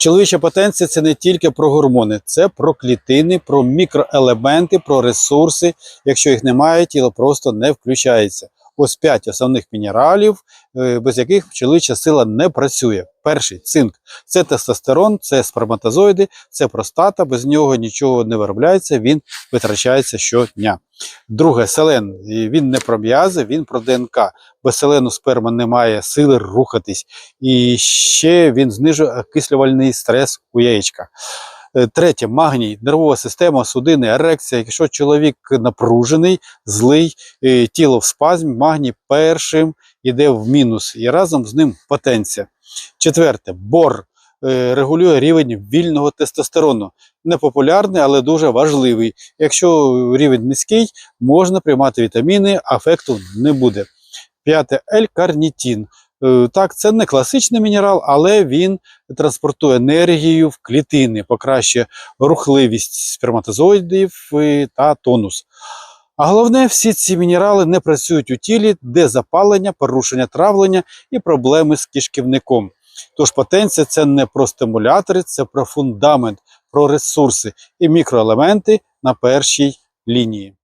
Чоловіча потенція це не тільки про гормони, це про клітини, про мікроелементи, про ресурси. Якщо їх немає, тіло просто не включається. Ось п'ять основних мінералів, е, без яких чоловіча сила не працює. Перший цинк це тестостерон, це сперматозоїди, це простата. Без нього нічого не виробляється, він витрачається щодня. Друге, селен. Він не про м'язи, він про ДНК. Без селену сперма не має сили рухатись. І ще він знижує окислювальний стрес у яєчка. Е, Третє, магній, нервова система, судини, ерекція. Якщо чоловік напружений, злий, тіло в спазмі, магній першим іде в мінус, і разом з ним потенція. Четверте, бор е, регулює рівень вільного тестостерону. Непопулярний, але дуже важливий. Якщо рівень низький, можна приймати вітаміни, а ефекту не буде. П'яте L-карнітін. Е, Так, це не класичний мінерал, але він транспортує енергію в клітини, покращує рухливість сперматозоїдів та тонус. А головне, всі ці мінерали не працюють у тілі, де запалення, порушення травлення і проблеми з кишківником. Тож потенція це не про стимулятори, це про фундамент, про ресурси і мікроелементи на першій лінії.